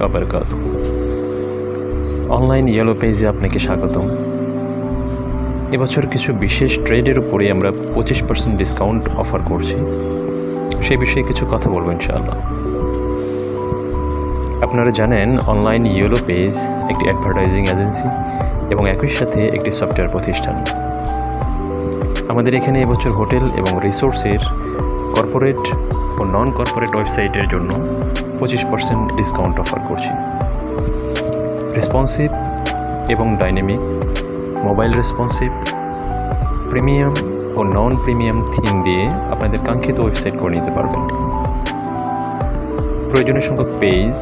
আবরকাত online yellow পেজে আপনাকে স্বাগতম। এবছর কিছু বিশেষ ট্রেডের উপরে আমরা পঁচিশ পার্সেন্ট ডিসকাউন্ট অফার করছি। সেই বিষয়ে কিছু কথা বলব ইনশাআল্লাহ। আপনারা জানেন, অনলাইন ইয়েলো পেজ একটি অ্যাডভার্টাইজিং এজেন্সি এবং একই সাথে একটি সফটওয়্যার প্রতিষ্ঠান। আমাদের এখানে এবছর হোটেল এবং রিসোর্সের কর্পোরেট ও নন কর্পোরেট ওয়েবসাইটের জন্য পঁচিশ পার্সেন্ট ডিসকাউন্ট অফার করছি। রেসপন্সিভ এবং ডাইনামিক মোবাইল রেসপন্সিভ প্রিমিয়াম ও নন প্রিমিয়াম থিম দিয়ে আপনাদের কাঙ্ক্ষিত ওয়েবসাইট করে নিতে পারবেন। প্রয়োজনীয় সংখ্যক page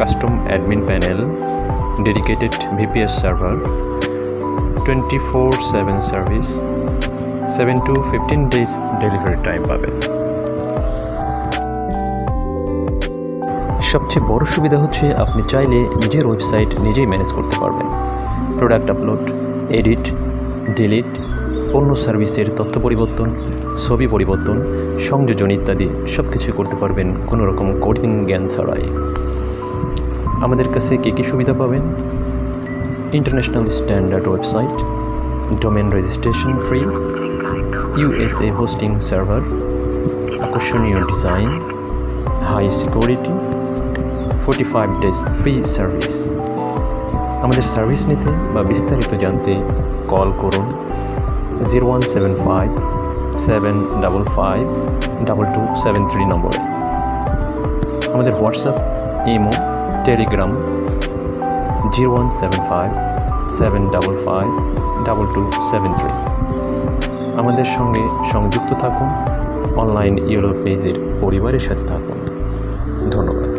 custom admin panel dedicated VPS server twenty four seven service seven to fifteen days delivery time পাবেন। সবচেয়ে বড় সুবিধা হচ্ছে আপনি চাইলে নিজের ওয়েবসাইট নিজেই ম্যানেজ করতে পারবেন। প্রোডাক্ট আপলোড, এডিট, ডিলিট পণ্য সার্ভিসের তথ্য পরিবর্তন, ছবি পরিবর্তন, সংযোজন ইত্যাদি সব কিছু করতে পারবেন কোনো রকম কঠিন জ্ঞান ছাড়াই। আমাদের কাছে কী কী সুবিধা পাবেন? International standard website, domain registration free, USA hosting server, আকর্ষণীয় design high security forty five days free service আমাদের সার্ভিস নিতে বা বিস্তারিত জানতে কল করুন zero one seven five seven double five double two seven three নম্বরে। আমাদের WhatsApp, imo, Telegram zero one seven five seven double five double two seven three আমাদের সঙ্গে সংযুক্ত থাকুন অনলাইন ইউরো পেজের পরিবারের সাথে থাকুন। ধন্যবাদ।